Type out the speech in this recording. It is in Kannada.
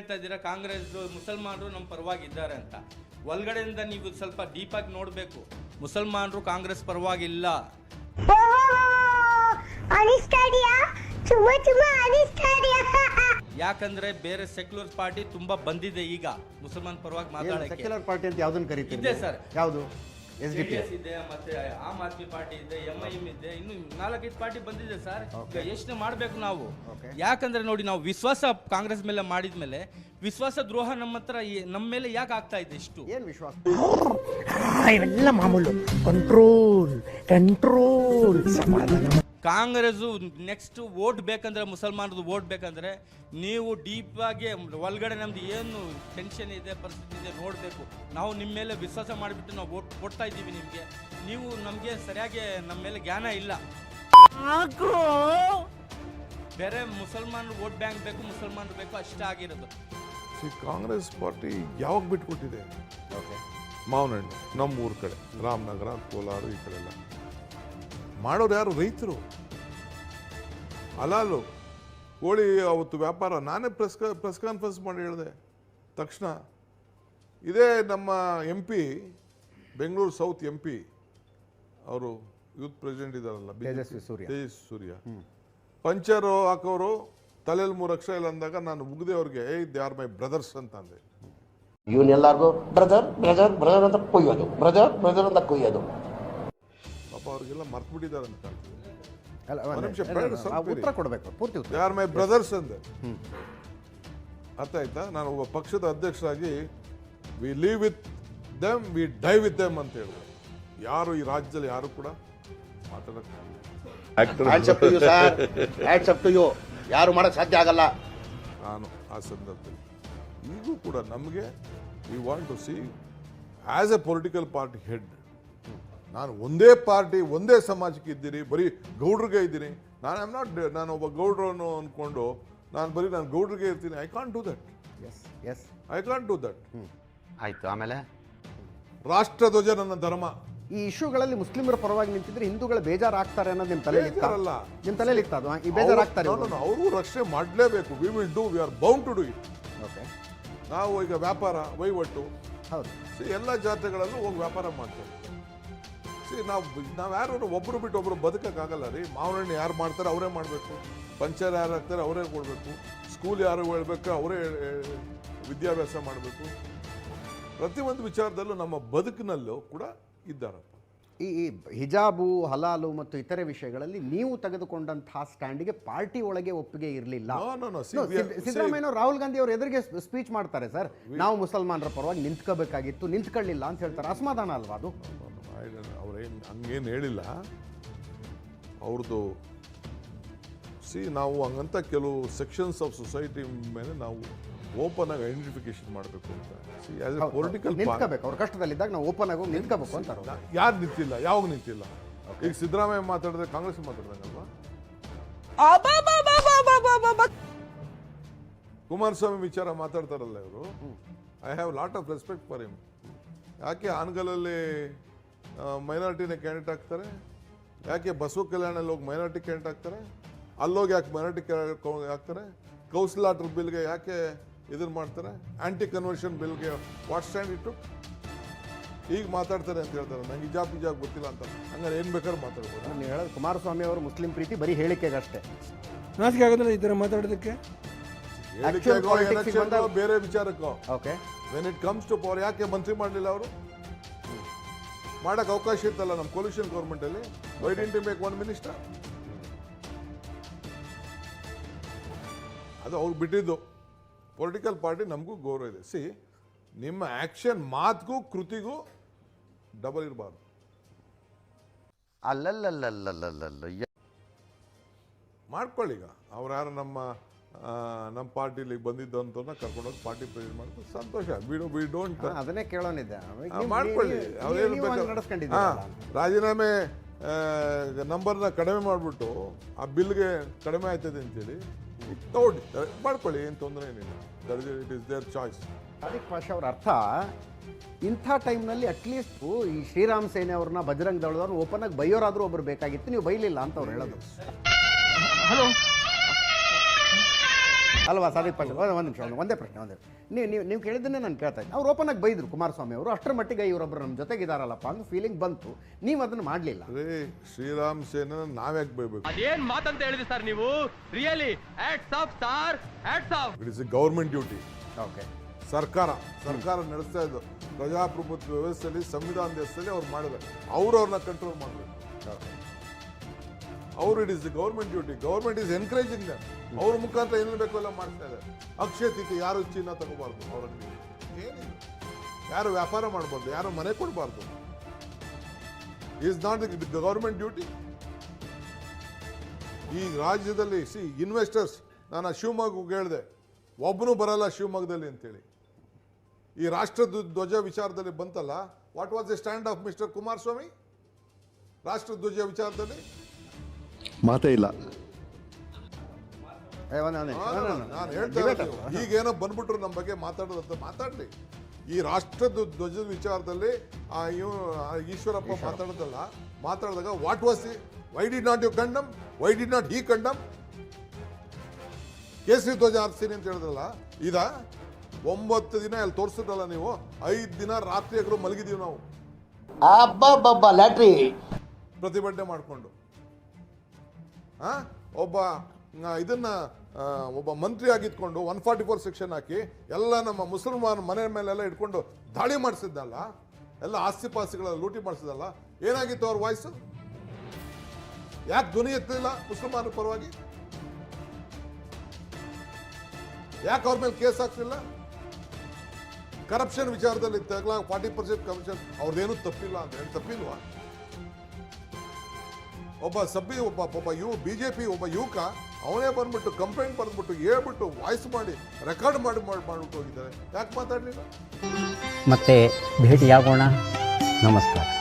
ಹೇಳ್ತಾ ಇದ್ದೀರಾ ಕಾಂಗ್ರೆಸ್ ಮುಸಲ್ಮಾನರು ನಮ್ಮ ಪರವಾಗಿದ್ದಾರೆ ಅಂತ. ಒಳಗಡೆಯಿಂದ ನೀವು ಸ್ವಲ್ಪ ದೀಪಾಗಿ ಆಗಿ ನೋಡಬೇಕು. ಮುಸಲ್ಮಾನರು ಕಾಂಗ್ರೆಸ್ ಪರವಾಗಿಲ್ಲ. ಯಾಕಂದ್ರೆ ಬೇರೆ ಸೆಕ್ಯುಲರ್ ಪಾರ್ಟಿ ತುಂಬಾ ಬಂದಿದೆ ಈಗ. ಮುಸಲ್ಮಾನ್ ಪರವಾಗಿ ಮಾತಾಡಕ್ಕೆ. ಸೆಕ್ಯುಲರ್ ಪಾರ್ಟಿ ಅಂತ ಯಾವ್ದನ್ನ ಕರೀತೀರಿ ಇದೆ ಸರ್. ಯಾವುದು? ಎಸ್ ಡಿ ಪಿ ಎಸ್ ಇದೆ ಮತ್ತೆ ಆಮ್ ಆದ್ಮಿ ಪಾರ್ಟಿ ಇದೆ ಎಂ ಐ ಎಂ ಇದೆ ಇನ್ನು ನಾಲ್ಕೈದು ಪಾರ್ಟಿ ಬಂದಿದೆ ಸರ್. ಈಗ ಯೋಚನೆ ಮಾಡಬೇಕು ನಾವು. ಯಾಕಂದ್ರೆ ನೋಡಿ ನಾವು ವಿಶ್ವಾಸ ಕಾಂಗ್ರೆಸ್ ಮೇಲೆ ಮಾಡಿದ ಮೇಲೆ ವಿಶ್ವಾಸ ದ್ರೋಹ ನಮ್ಮ ಹತ್ರ ಈ- ನಮ್ಮ ಮೇಲೆ ಯಾಕೆ ಆಗ್ತಾ ಇದೆ ಇಷ್ಟು? ಏನ್ ವಿಶ್ವಾಸ? ಇವೆಲ್ಲ ಮಾಮೂಲು. ಕಂಟ್ರೋಲ್ ಕಂಟ್ರೋಲ್ ಸಮಾಧಾನ ಕಾಂಗ್ರೆಸ್ ನೆಕ್ಸ್ಟ್ ಓಟ್ ಬೇಕಂದ್ರೆ ಮುಸಲ್ಮಾನರದು ವೋಟ್ ಬೇಕಂದ್ರೆ ನೀವು ಡೀಪ್ ಆಗಿ ಒಳಗಡೆ ನಮ್ದು ಏನು ಟೆನ್ಷನ್ ಇದೆ ಪರಿಸ್ಥಿತಿ ಇದೆ ನೋಡಬೇಕು. ನಾವು ನಿಮ್ಮ ಮೇಲೆ ವಿಶ್ವಾಸ ಮಾಡಿಬಿಟ್ಟು ನಾವು ವೋಟ್ ಕೊಡ್ತಾ ಇದ್ದೀವಿ ನಿಮಗೆ. ನೀವು ನಮಗೆ ಸರಿಯಾಗಿ ನಮ್ಮ ಮೇಲೆ ಜ್ಞಾನ ಇಲ್ಲ. ಬೇರೆ ಮುಸಲ್ಮಾನರು ವೋಟ್ ಬ್ಯಾಂಕ್ ಬೇಕು ಮುಸಲ್ಮಾನರು ಬೇಕು ಅಷ್ಟೇ ಆಗಿರೋದು. ಕಾಂಗ್ರೆಸ್ ಪಾರ್ಟಿ ಯಾವಾಗ ಬಿಟ್ಕೊಟ್ಟಿದೆ? ಮಾವನಹಣ್ಣು ನಮ್ಮ ಊರ ಕಡೆ ರಾಮನಗರ ಕೋಲಾರ ಈ ಕಡೆ ಎಲ್ಲ. ಮಾಡೋರು ಯಾರು ರೈತರು? ಅಲಾಲು ಕೋಳಿ ಅವತ್ತು ವ್ಯಾಪಾರ ನಾನೇ ಪ್ರೆಸ್ ಪ್ರೆಸ್ ಕಾನ್ಫರೆನ್ಸ್ ಮಾಡಿ ಹೇಳಿದೆ. ತಕ್ಷಣ ಇದೇ ನಮ್ಮ M P Bengaluru south M P ಅವರು ಯೂತ್ ಪ್ರೆಸಿಡೆಂಟ್ ಇದ್ದಾರಲ್ಲ. ತೇಜಸ್ವಿ ಸೂರ್ಯ. ತೇಜಸ್ವಿ ಸೂರ್ಯ. ಪಂಚರು ಹಾಕೋರು ತಲೆಯಲ್ಲಿ ಮೂರು ಅಕ್ಷರ ಇಲ್ಲ ಅಂದಾಗ ನಾನು ಮುಗ್ದೆ ಅವ್ರಿಗೆ ಏಯ್ ದೇ ಆರ್ ಮೈ ಬ್ರದರ್ಸ್ ಅಂತ ಅಂದೆ. ಇವನ್ನೆಲ್ಲರಿಗೂ ಬ್ರದರ್ ಬ್ರದರ್ ಬ್ರದರ್ ಅಂತ ಕೊಯ್ಯೋದು ಬ್ರದರ್ ಬ್ರದರ್ ಅಂತ ಕೊಯ್ಯೋದು. ಪಾಪ ಅವ್ರಿಗೆಲ್ಲ ಮರ್ತು ಬಿಟ್ಟಿದ್ದಾರೆ ಅಂತ. ಉತ್ತರ ಕೊಡಬೇಕು ಪೂರ್ತಿ ಉತ್ತರ. ದೇ ಆರ್ ಮೈ ಬ್ರದರ್ಸ್ ಅಂದೆ. ಅರ್ಥ ಆಯ್ತಾ? ನಾನು ಒಬ್ಬ ಪಕ್ಷದ ಅಧ್ಯಕ್ಷರಾಗಿ we live with them we die with them ಅಂತ ಹೇಳಿದೆ. ಯಾರು ಈ ರಾಜ್ಯದಲ್ಲಿ ಯಾರು ಕೂಡ ಮಾತಾಡಕ್ಕೆ hands up to you sir hands up to you ಯಾರು ಮಾಡಕ್ ಸಾಧ್ಯ ಆಗಲ್ಲ. ನಾನು ಆ ಸಂದರ್ಭದಲ್ಲಿ ಈಗೂ ಕೂಡ ನಮಗೆ we want to see as a political party head ನಾನು ಒಂದೇ ಪಾರ್ಟಿ ಒಂದೇ ಸಮಾಜಕ್ಕೆ ಇದ್ದೀನಿ ಬರೀ ಗೌಡ್ರಿಗೆ ಇದ್ದೀನಿ. ನಾನು ಐಮ್ ನಾಟ್ ನಾನು ಒಬ್ಬ ಗೌಡ್ರನ್ನು ಅಂದ್ಕೊಂಡು ನಾನು ಬರೀ ನಾನು ಗೌಡ್ರಿಗೆ ಇರ್ತೀನಿ. I can't do that yes yes I can't do that ಆಯ್ತು ಆಮೇಲೆ? ರಾಷ್ಟ್ರಧ್ವಜ ನನ್ನ ಧರ್ಮ. ಈ ಇಶ್ಯೂಗಳಲ್ಲಿ ಮುಸ್ಲಿಮರ ಪರವಾಗಿ ನಿಂತಿದ್ರೆ ಹಿಂದೂಗಳು ಬೇಜಾರಾಗ್ತಾರೆ ಅನ್ನೋದು ನಿಮ್ಮ ತಲೆಯಲ್ಲಿ ಇತ್ತಾ? ಬೇಜಾರಲ್ಲ. ನಿಮ್ಮ ತಲೆಯಲ್ಲಿ ಇತ್ತು ಅದು? ಈ ಬೇಜಾರಾಗ್ತಾರೆ ಅವರು ರಕ್ಷಣೆ ಮಾಡಲೇಬೇಕು. We will do we are bound to do it okay ನಾವು ಈಗ ವ್ಯಾಪಾರ ವಹಿವಟ್ಟು ಹೌದು. ಎಲ್ಲ ಜಾತ್ರೆಗಳಲ್ಲೂ ಹೋಗಿ ವ್ಯಾಪಾರ ಮಾಡ್ತಾರೆ ಸಿ ನಾವು ನಾವು ಯಾರು ಒಬ್ಬರು ಬಿಟ್ಟು ಒಬ್ಬರು ಬದುಕಕ್ಕಾಗಲ್ಲ ರೀ. ಮಾವನಹಣ್ಣು ಯಾರು ಮಾಡ್ತಾರೆ ಅವರೇ ಮಾಡಬೇಕು. ಪಂಚರ್ ಯಾರು ಹಾಕ್ತಾರೆ ಅವರೇ ಕೊಡಬೇಕು. ಸ್ಕೂಲ್ ಯಾರು ಹೇಳ್ಬೇಕು ಅವರೇ ವಿದ್ಯಾಭ್ಯಾಸ ಮಾಡಬೇಕು. ಪ್ರತಿಯೊಂದು ವಿಚಾರದಲ್ಲೂ ನಮ್ಮ ಬದುಕಿನಲ್ಲೂ ಕೂಡ ಇದ್ದಾರಪ್ಪ ಈ ಈ ಹಿಜಾಬು ಹಲಾಲು ಮತ್ತು ಇತರೆ ವಿಷಯಗಳಲ್ಲಿ ನೀವು ತೆಗೆದುಕೊಂಡಂತಹ ಸ್ಟ್ಯಾಂಡಿಗೆ ಪಾರ್ಟಿ ಒಳಗೆ ಒಪ್ಪಿಗೆ ಇರಲಿಲ್ಲ. ಸಿದ್ದರಾಮಯ್ಯ ರಾಹುಲ್ ಗಾಂಧಿ ಅವರು ಎದುರಿಗೆ ಸ್ಪೀಚ್ ಮಾಡ್ತಾರೆ ಸರ್ ನಾವು ಮುಸಲ್ಮಾನರ ಪರವಾಗಿ ನಿಂತ್ಕೋಬೇಕಾಗಿತ್ತು ನಿಂತ್ಕೊಳ್ಳಿಲ್ಲ ಅಂತ ಹೇಳ್ತಾರೆ. ಅಸಮಾಧಾನ ಅಲ್ವಾ ಅದು? ಅವ್ರೇನು ಹಂಗೇನು ಹೇಳಿಲ್ಲ. ಅವ್ರದ್ದು ಸಿ ನಾವು ಹಂಗಂತ ಕೆಲವು ಸೆಕ್ಷನ್ಸ್ ಆಫ್ ಸೊಸೈಟಿ ಮೇಲೆ ನಾವು ಓಪನ್ ಆಗಿ ಐಡೆಂಟಿಫಿಕೇಶನ್ ಮಾಡಬೇಕು ಅಂತ. ಸಿ ಆಸ್ ಎ ಪೊಲಿಟಿಕಲ್ ನಿಂತ್ಕೋಬೇಕು. ಅವ್ರ ಕಷ್ಟದಲ್ಲಿದ್ದಾಗ ನಾವು ಓಪನ್ ಆಗಿ ನಿಂತ್ಕೋಬೇಕು ಅಂತಾರೆ ಯಾರು ನಿಂತಿಲ್ಲ? ಯಾವಾಗ ನಿಂತಿಲ್ಲ? ಈಗ ಸಿದ್ದರಾಮಯ್ಯ ಮಾತಾಡಿದ್ರೆ ಕಾಂಗ್ರೆಸ್ ಮಾತಾಡ್ದಂಗಲ್ವಾ? ಕುಮಾರಸ್ವಾಮಿ ವಿಚಾರ ಮಾತಾಡ್ತಾರಲ್ಲ ಇವರು. I have lot of respect for him ಯಾಕೆ ಆನ್ಗಲಲ್ಲಿ ಮೈನಾರಿಟಿನ ಕ್ಯಾಂಡಿಡೇಟ್ ಆಗ್ತಾರೆ ಯಾಕೆ ಬಸವ ಕಲ್ಯಾಣಲ್ಲಿ ಹೋಗಿ ಮೈನಾರಿಟಿ ಕ್ಯಾಂಡಿಡೇಟ್ ಆಗ್ತಾರೆ ಅಲ್ಲೋಗಿ ಯಾಕೆ ಮೈನಾರಿಟಿ ಹಾಕ್ತಾರೆ? ಕೌನ್ಸಿಲಾಟರ್ ಬಿಲ್ಗೆ ಯಾಕೆ ಇದನ್ನ ಮಾಡ್ತಾರೆ. ಆ್ಯಂಟಿ ಕನ್ವರ್ಷನ್ ಬಿಲ್ಗೆ ವಾಟ್ ಸ್ಟ್ಯಾಂಡ್ ಇಟ್ಟು ಈಗ ಮಾತಾಡ್ತಾರೆ ಅಂತ ಹೇಳ್ತಾರೆ. ನಂಗೆ ಇಜಾಬ್ ಇಜಾಬ್ ಗೊತ್ತಿಲ್ಲ ಅಂತ. ಹಂಗಾರೆ ಏನು ಬೇಕಾದ್ರೂ ಮಾತಾಡ್ಬೋದು. ನಾನು ಹೇಳೋದು ಕುಮಾರಸ್ವಾಮಿ ಅವರು ಮುಸ್ಲಿಂ ಪ್ರೀತಿ ಬರೀ ಹೇಳಿಕೆಗಷ್ಟೇ. ನಾಚಿಕೆ ಆಗೋದಿಲ್ಲ ಈ ಥರ ಮಾತಾಡೋದಕ್ಕೆ? ಹೇಳಿಕೆಗೋ, ಬೇರೆ ವಿಚಾರಕ್ಕೋ. Okay when it comes to power ಯಾಕೆ ಮಂತ್ರಿ ಮಾಡಲಿಲ್ಲ ಅವರು? ಮಾಡೋಕ್ಕೆ ಅವಕಾಶ ಇತ್ತಲ್ಲ ನಮ್ಮ coalition ಗೌರ್ಮೆಂಟಲ್ಲಿ why didn't make one minister ಅದು ಅವ್ರು ಬಿಟ್ಟಿದ್ದು. ಪೊಲಿಟಿಕಲ್ ಪಾರ್ಟಿ ನಮಗೂ ಗೌರವ ಇದೆ. ಸಿ ನಿಮ್ಮ ಆಕ್ಷನ್ ಮಾತಿಗೂ ಕೃತಿಗೂ ಡಬಲ್ ಇರಬಾರ್ದು. ಅಲ್ಲಲ್ಲಲ್ಲಲ್ಲಲ್ಲಲ್ಲ ಮಾಡ್ಕೊಳ್ಳಿ ಈಗ ಅವ್ರು ಯಾರು ನಮ್ಮ ನಮ್ಮ ಪಾರ್ಟಿಲಿ ಬಂದಿದ್ದು ಅಂತವ್ರನ್ನ ಕರ್ಕೊಂಡೋಗಿ ಪಾರ್ಟಿ ಪ್ರೆಸಿಡೆಂಟ್ ಮಾಡಿದ್ರು ಸಂತೋಷ. ಬಿಡು ವಿ ಡೋಂಟ್ ಅದನ್ನೇ ಕೇಳೋನಿದ್ದೆ. ಮಾಡ್ಕೊಳ್ಳಿ. ಅವ್ರೇನು ರಾಜೀನಾಮೆ ನಂಬರ್ನ ಕಡಿಮೆ ಮಾಡಿಬಿಟ್ಟು ಆ ಬಿಲ್ಗೆ ಕಡಿಮೆ ಆಯ್ತದೆ ಅಂತೇಳಿ ತಗೊಳ್ಳಿ ಮಾಡ್ಕೊಳ್ಳಿ ಏನು ತೊಂದರೆ ಏನಿಲ್ಲ. That it is their choice Sadiq Pasha ಅವ್ರ ಅರ್ಥ ಇಂಥ ಟೈಮ್ನಲ್ಲಿ ಅಟ್ಲೀಸ್ಟ್ ಈ ಶ್ರೀರಾಮ್ ಸೇನೆ ಅವ್ರನ್ನ ಬಜರಂಗ್ ದಳದವ್ರನ್ನ ಓಪನ್ ಆಗಿ ಬೈಯೋರಾದ್ರೂ ಒಬ್ರು ಬೇಕಾಗಿತ್ತು ನೀವು ಬೈಲಿಲ್ಲ ಅಂತ ಅವ್ರು ಹೇಳೋದು. ಅಲ್ವಾ ಸಾದಿಕ್ ಪಾಷ ಒಂದು ಒಂದು ನಿಮಿಷ ಒಂದು ಒಂದೇ ಪ್ರಶ್ನೆ. ಒಂದೇ ನೀವು ನೀವು ನೀವು ಕೇಳಿದ್ದನ್ನೇ ನಾನು ಕೇಳ್ತಾ ಇದ್ದೆ. ಅವ್ರು ಓಪನ್ ಆಗಿ ಬೈದರು ಕುಮಾರಸ್ವಾಮಿ ಅವರು. ಅಷ್ಟರ ಮಟ್ಟಿಗೆ ಇವರೊಬ್ಬರು ನಮ್ಮ ಜೊತೆಗಿದಾರಲ್ಲಪ್ಪ ಅಂದ್ರೆ ಫೀಲಿಂಗ್ ಬಂತು. ನೀವು ಅದನ್ನು ಮಾಡಲಿಲ್ಲ. ಶ್ರೀರಾಮ್ ಸೇನ ನಾವ್ಯಾಕೆ ಬೈಬೇಕು? ಅದೇನ್ ಮಾತಂತ ಹೇಳಿದ್ರಿ ಸರ್ ನೀವು? Really hats off star hats off it is a government duty okay ಸರ್ಕಾರ ಸರ್ಕಾರ ನಡೆಸ್ತಾ ಇದ್ದು ಪ್ರಜಾಪ್ರಭುತ್ವ ವ್ಯವಸ್ಥೆಯಲ್ಲಿ ಸಂವಿಧಾನ ದೇಶದಲ್ಲಿ ಅವ್ರು ಮಾಡಿದ್ದಾರೆ. ಅವ್ರವ್ರನ್ನ ಕಂಟ್ರೋಲ್ ಮಾಡಬೇಕು. ಅವರು it is government duty. Government is encouraging them ಅವ್ರ ಮುಖಾಂತರ ಏನೇನು ಬೇಕೋ ಎಲ್ಲ ಮಾಡ್ತಾ ಇದ್ದಾರೆ. ಅಕ್ಷಯ ತಿಥಿ ಯಾರು ಚಿನ್ನ ತಗೋಬಾರ್ದು? ಅವ್ರ ಏನಿಲ್ಲ. ಯಾರು ವ್ಯಾಪಾರ ಮಾಡಬಾರ್ದು? ಯಾರು ಮನೆ ಕೊಡಬಾರ್ದು? Is not the government duty ಈ ರಾಜ್ಯದಲ್ಲಿ ಸಿ ಇನ್ವೆಸ್ಟರ್ಸ್ ನಾನು ಆ ಶಿವಮೊಗ್ಗಕ್ಕೆ ಹೇಳಿದೆ. ಒಬ್ಬನು ಬರಲ್ಲ ಶಿವಮೊಗ್ಗದಲ್ಲಿ ಅಂತೇಳಿ. ಈ ರಾಷ್ಟ್ರ ಧ್ವಜ ವಿಚಾರದಲ್ಲಿ ಬಂತಲ್ಲ what was the stand of mister Kumaraswamy ರಾಷ್ಟ್ರ ಧ್ವಜ ವಿಚಾರದಲ್ಲಿ? ಮಾತೇ ಇಲ್ಲ. ನಾನು ಹೇಳ್ತಾ ಈಗ ಈಗೇನೋ ಬಂದ್ಬಿಟ್ರು ನಮ್ಮ ಬಗ್ಗೆ ಮಾತಾಡೋದಂತ ಮಾತಾಡ್ಲಿ. ಈ ರಾಷ್ಟ್ರದ ಧ್ವಜದ ವಿಚಾರದಲ್ಲಿ ಆ ಇವ್ ಆ ಈಶ್ವರಪ್ಪ ಮಾತಾಡೋದಲ್ಲ ಮಾತಾಡಿದಾಗ what was why did not you condemn why did not he condemn ಕೇಸರಿ ಧ್ವಜ ಹಾರಿಸ್ತೀನಿ ಅಂತ ಹೇಳಿದ್ರಲ್ಲ ಇದ ಒಂಬತ್ತು ದಿನ ಅಲ್ಲಿ ತೋರಿಸಿದ್ರಲ್ಲ ನೀವು ಐದು ದಿನ ರಾತ್ರಿ ಹಗಲು ಮಲಗಿದೀವಿ ನಾವು. ಅಬ್ಬಬ್ಬಬ್ಬ ಲ್ಯಾಟ್ರಿ. ಪ್ರತಿಭಟನೆ ಮಾಡಿಕೊಂಡು? ಒಬ್ಬ ಇದನ್ನ ಒಬ್ಬ ಮಂತ್ರಿ ಆಗಿದ್ಕೊಂಡು ಒನ್ ಫಾರ್ಟಿ ಫೋರ್ ಸೆಕ್ಷನ್ ಹಾಕಿ ಎಲ್ಲ ನಮ್ಮ ಮುಸಲ್ಮಾನ್ ಮನೆ ಮೇಲೆಲ್ಲ ಇಟ್ಕೊಂಡು ದಾಳಿ ಮಾಡಿಸಿದ್ದಲ್ಲ, ಎಲ್ಲ ಆಸ್ತಿ ಲೂಟಿ ಮಾಡಿಸಿದಲ್ಲ ಏನಾಗಿತ್ತು ಅವ್ರ ವಾಯ್ಸು ಯಾಕೆ ಧ್ವನಿ ಎತ್ತಲಿಲ್ಲ ಮುಸಲ್ಮಾನ ಪರವಾಗಿ? ಯಾಕೆ ಅವ್ರ ಮೇಲೆ ಕೇಸ್ ಹಾಕ್ಲಿಲ್ಲ ಕರಪ್ಷನ್ ವಿಚಾರದಲ್ಲಿ ತಗಲ ಫಾರ್ಟಿ ಪರ್ಸೆಂಟ್ ಕಮಿಷನ್ ಅವ್ರದ್ದೇನು ತಪ್ಪಿಲ್ಲ ಅಂತ ಹೇಳಿ ತಪ್ಪಿಲ್ವಾ? ಒಬ್ಬ ಸಭ್ಯ ಒಬ್ಬ ಒಬ್ಬ ಯು ಬಿ ಜೆ ಪಿ ಒಬ್ಬ ಯುವಕ, ಅವನೇ ಬಂದ್ಬಿಟ್ಟು ಕಂಪ್ಲೇಂಟ್ ಬಂದ್ಬಿಟ್ಟು ಹೇಳ್ಬಿಟ್ಟು ವಾಯ್ಸ್ ಮಾಡಿ ರೆಕಾರ್ಡ್ ಮಾಡಿ ಮಾಡಿ, ಮಾಡ್ಬಿಟ್ಟು ಹೋಗಿದ್ದಾರೆ. ಯಾಕೆ ಮಾತಾಡಲಿಲ್ಲ? ಮತ್ತೆ ಭೇಟಿಯಾಗೋಣ. ನಮಸ್ಕಾರ.